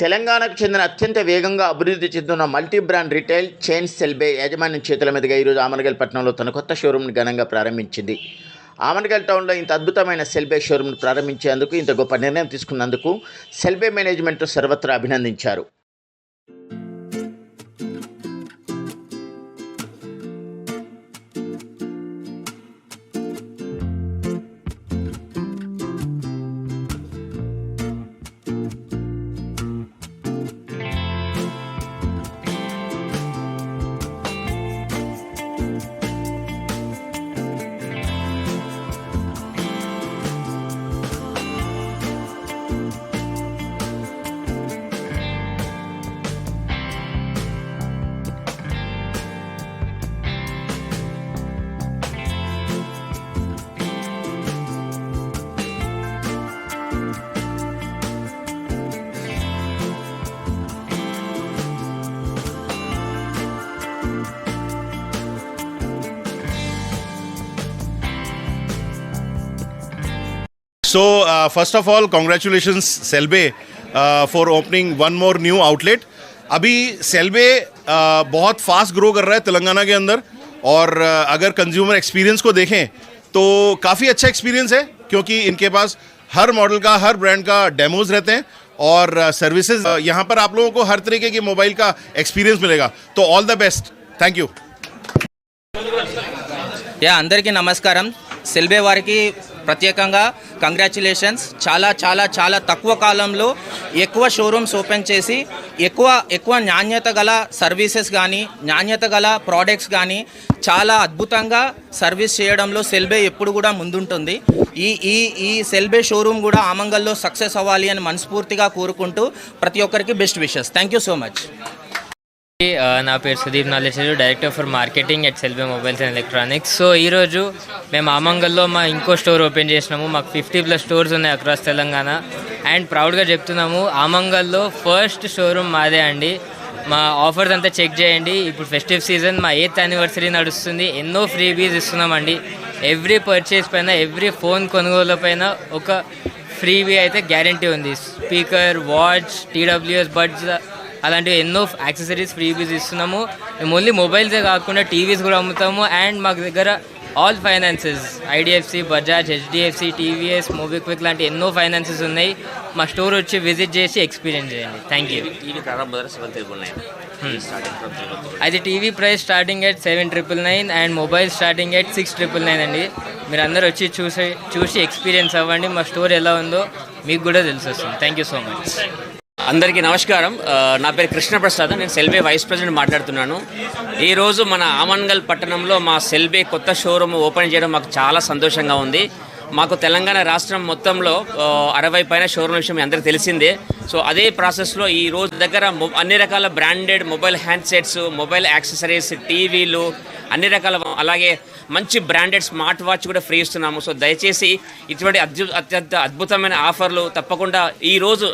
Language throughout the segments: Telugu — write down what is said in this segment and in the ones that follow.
తెలంగాణకు చెందిన అత్యంత వేగంగా అభివృద్ధి చెందుతున్న multi brand retail chain Cellbay యాజమాన్యం చేతుల మీదుగా ఈరోజు ఆమనగల్ పట్టణంలో తన కొత్త షోరూమ్ని ఘనంగా ప్రారంభించింది. ఆమనగల్ టౌన్లో ఇంత అద్భుతమైన సెల్బే షోరూమ్ను ప్రారంభించేందుకు ఇంత గొప్ప నిర్ణయం తీసుకున్నందుకు సెల్బే మేనేజ్మెంట్ సర్వత్రా అభినందించారు. So, uh, first of all, congratulations, Selbe, uh, for opening one more new outlet. अभी सेल्बे uh, बहुत फास्ट ग्रो कर रहा है तेलंगाना के अंदर और uh, अगर कंज्यूमर एक्सपीरियंस को देखें तो काफ़ी अच्छा एक्सपीरियंस है क्योंकि इनके पास हर मॉडल का हर ब्रांड का डेमोज रहते हैं और सर्विसेज यहाँ पर आप लोगों को हर तरीके की मोबाइल का एक्सपीरियंस मिलेगा तो all the best thank you yeah అందరికీ నమస్కారం సెల్బే వారికి ప్రత్యేకంగా కంగ్రాచులేషన్స్. చాలా చాలా చాలా తక్కువ కాలంలో ఎక్కువ షోరూమ్స్ ఓపెన్ చేసి ఎక్కువ ఎక్కువ నాణ్యత గల సర్వీసెస్ కానీ నాణ్యత గల ప్రోడక్ట్స్ కానీ చాలా అద్భుతంగా సర్వీస్ చేయడంలో సెల్బే ఎప్పుడు కూడా ముందుంటుంది. ఈ ఈ ఈ సెల్బే షోరూమ్ కూడా ఆమంగల్లో సక్సెస్ అవ్వాలి అని మనస్ఫూర్తిగా కోరుకుంటూ ప్రతి ఒక్కరికి best wishes. Thank you so much. నా పేరు Sudeep Naleshwaru director for marketing at Cellbay mobiles and electronics. So ఈరోజు మేము ఆమంగల్లో మా ఇంకో స్టోర్ ఓపెన్ చేసినాము. మాకు ఫిఫ్టీ ప్లస్ స్టోర్స్ ఉన్నాయి అక్రాస్ తెలంగాణ. అండ్ ప్రౌడ్గా చెప్తున్నాము ఆమంగల్లో ఫస్ట్ షోరూమ్ మాదే అండి. మా ఆఫర్స్ అంతా చెక్ చేయండి. ఇప్పుడు ఫెస్టివ్ సీజన్ మా ఎయిత్ యానివర్సరీ నడుస్తుంది. ఎన్నో ఫ్రీ బీస్ ఇస్తున్నామండి. ఎవ్రీ పర్చేస్ పైన ఎవ్రీ ఫోన్ కొనుగోలు పైన ఒక ఫ్రీబీ అయితే గ్యారంటీ ఉంది. స్పీకర్ వాచ్ టీడబ్ల్యూఎస్ బడ్స్ అలాంటివి ఎన్నో యాక్సెసరీస్ ఫ్రీబీస్ ఇస్తున్నాము. మేము ఓన్లీ మొబైల్సే కాకుండా టీవీస్ కూడా అమ్ముతాము. అండ్ మాకు దగ్గర all finances IDFC Bajaj HDFC TVS MobiKwik లాంటి ఎన్నో ఫైనాన్సెస్ ఉన్నాయి. మా స్టోర్ వచ్చి విజిట్ చేసి ఎక్స్పీరియన్స్ చేయండి. థ్యాంక్ యూ జీరో అది TV price starting at seven triple nine and mobile starting at six triple nine అండి. మీరు అందరు వచ్చి చూసి చూసి ఎక్స్పీరియన్స్ అవ్వండి. మా స్టోర్ ఎలా ఉందో మీకు కూడా తెలిసి వస్తుంది థ్యాంక్ యూ సో మచ్ అందరికీ నమస్కారం. నా పేరు కృష్ణప్రసాద్ నేను సెల్బే వైస్ ప్రెసిడెంట్ మాట్లాడుతున్నాను. ఈరోజు మన ఆమన్గల్ పట్టణంలో మా సెల్బే కొత్త షోరూమ్ ఓపెన్ చేయడం మాకు చాలా సంతోషంగా ఉంది. మాకు తెలంగాణ రాష్ట్రం మొత్తంలో అరవై పైన షోరూమ్ విషయం అందరికీ తెలిసిందే. సో అదే ప్రాసెస్లో ఈ రోజు దగ్గర అన్ని రకాల branded mobile handsets mobile accessories టీవీలు అన్ని రకాల అలాగే మంచి బ్రాండెడ్ స్మార్ట్ వాచ్ కూడా ఫ్రీ ఇస్తున్నాము. సో దయచేసి ఇటువంటి అద్భు అత్యంత అద్భుతమైన ఆఫర్లు తప్పకుండా ఈరోజు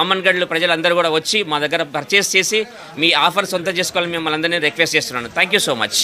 ఆమన్గడ్లు ప్రజలందరూ కూడా వచ్చి మా దగ్గర పర్చేస్ చేసి మీ ఆఫర్ సొంతం చేసుకోవాలని మిమ్మల్ని అందరినీ రిక్వెస్ట్ చేస్తున్నాను. Thank you so much.